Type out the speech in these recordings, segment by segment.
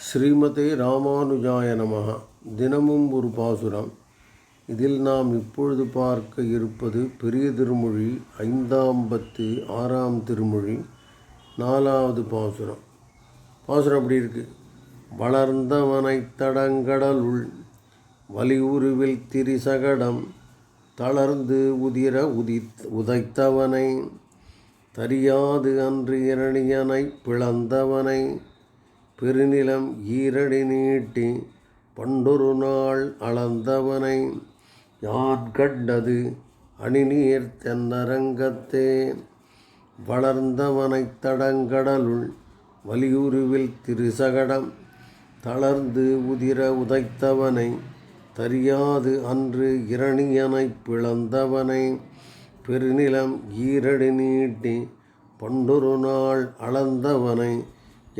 ஸ்ரீமதே ராமானுஜாய நமகா தினமும் ஒரு பாசுரம். இதில் நாம் இப்பொழுது பார்க்க இருப்பது பெரிய திருமொழி ஐந்தாம் பத்து ஆறாம் திருமொழி நாலாவது பாசுரம். பாசுரம் அப்படி இருக்கு? வளர்ந்தவனை தடங்கடலுள் வலியுருவில் திரிசகடம் தளர்ந்து உதிர உதித் உதைத்தவனை தரியாது அன்று இரணியனை பிளந்தவனை பெருநிலம் ஈரடி நீட்டி பண்டொரு நாள் அளந்தவனை யான் கண்டது? அணிநீர் தென்னரங்கத்தே. வளர்ந்தவனைத் தடங்கடலுள் வலியுருவில் திருசகடம். தளர்ந்து உதிர உதைத்தவனை தரியாது அன்று இரணியனைப் பிளந்தவனை. பெருநிலம் ஈரடி நீட்டி பண்டொரு நாள் அளந்தவனை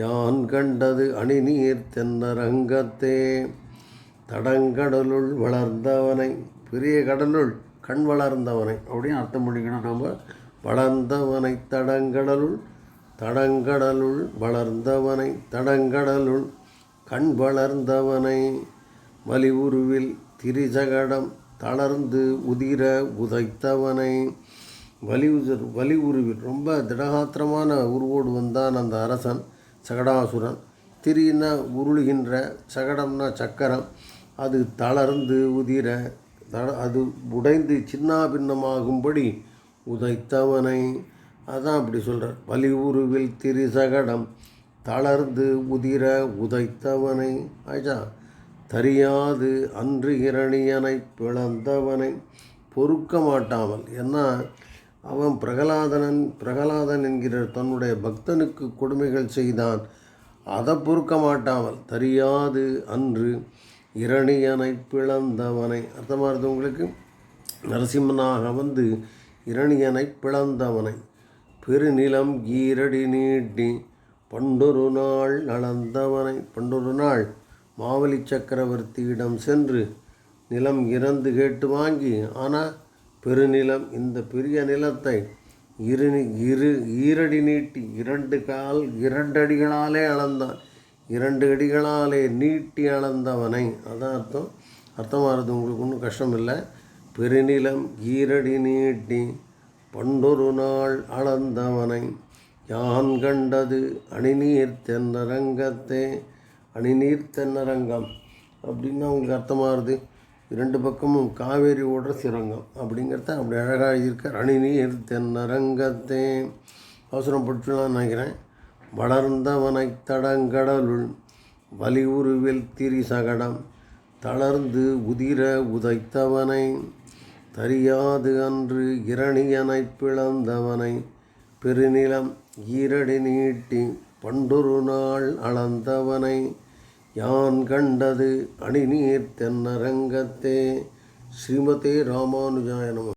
யான் கண்டது அணிநீர் தென்னரங்கத்தே. தடங்கடலுள் வளர்ந்தவனை பெரிய கடலுள் கண் வளர்ந்தவனை. அப்படின்னு அர்த்தம் பண்ணிக்கணும் நம்ம. வளர்ந்தவனை தடங்கடலுள் தடங்கடலுள் வளர்ந்தவனை தடங்கடலுள் கண் வளர்ந்தவனை. மலிவுருவில் திரிசகடம் தளர்ந்து உதிர உதைத்தவனை. வலி உதிர் வலி உருவில் ரொம்ப திடகாத்திரமான உருவோடு வந்தான் அந்த அரசன். சகடாசுரன். திரின்னா உருளுகின்ற சகடம்னா சக்கரம் அது தளர்ந்து உதிர தள அது உடைந்து சின்னாபின்னமாகும்படி உதைத்தவனை. அதான் அப்படி சொல்கிறார் வலி உருவில் திரிசகடம் தளர்ந்து உதிர உதைத்தவனை. ஆச்சா தரியாது அன்று இரணியனை பிளந்தவனை. பொறுக்க மாட்டாமல் ஏன்னா அவன் பிரகலாதனன் பிரகலாதன் என்கிற தன்னுடைய பக்தனுக்கு கொடுமைகள் செய்தான். அதை பொறுக்க மாட்டாமல் தரியாது அன்று இரணியனை பிளந்தவனை. அர்த்தமாக இருந்தது உங்களுக்கு? நரசிம்மனாக வந்து இரணியனை பிளந்தவனை. பெருநிலம் ஈரடி நீட்டி பண்டொரு நாள் நடந்தவனை பண்டொரு நாள் மாவலி சக்கரவர்த்தியிடம் சென்று நிலம் இறந்து கேட்டு வாங்கி ஆனால் பெருநிலம் இந்த பெரிய நிலத்தை இரு இரு ஈரடி நீட்டி இரண்டு கால் இரண்டு அடிகளாலே அளந்தான். இரண்டு அடிகளாலே நீட்டி அளந்தவனை. அதான் அர்த்தம். அர்த்தமாகிறது உங்களுக்கு ஒன்றும் கஷ்டம் இல்லை பெருநிலம் ஈரடி நீட்டி பண்டொரு நாள் அளந்தவனை. யான் கண்டது அணிநீர் தென்னரங்கத்தே அணிநீர் தென்னரங்கம். அப்படின்னா உங்களுக்கு அர்த்தமாகுது இரண்டு பக்கமும் காவேரி ஓடுற சிரங்கம் அப்படிங்கிறத அப்படி அழகாக இருக்க அணிநீர் தென்னரங்கத்தே அவசரம் பட்டுலாம் நினைக்கிறேன். வளர்ந்தவனை தடங்கடலுள் வலி உருவில் திரிசகடம் தளர்ந்து உதிர உதைத்தவனை தரியாது அன்று இரணியனை பிளந்தவனை பெருநிலம் ஈரடி நீட்டி பண்டொரு நாள் அளந்தவனை யான் கண்டது அணிநீர் தென்னரங்கத்தே. ஸ்ரீமதே ராமானுஜாய நம.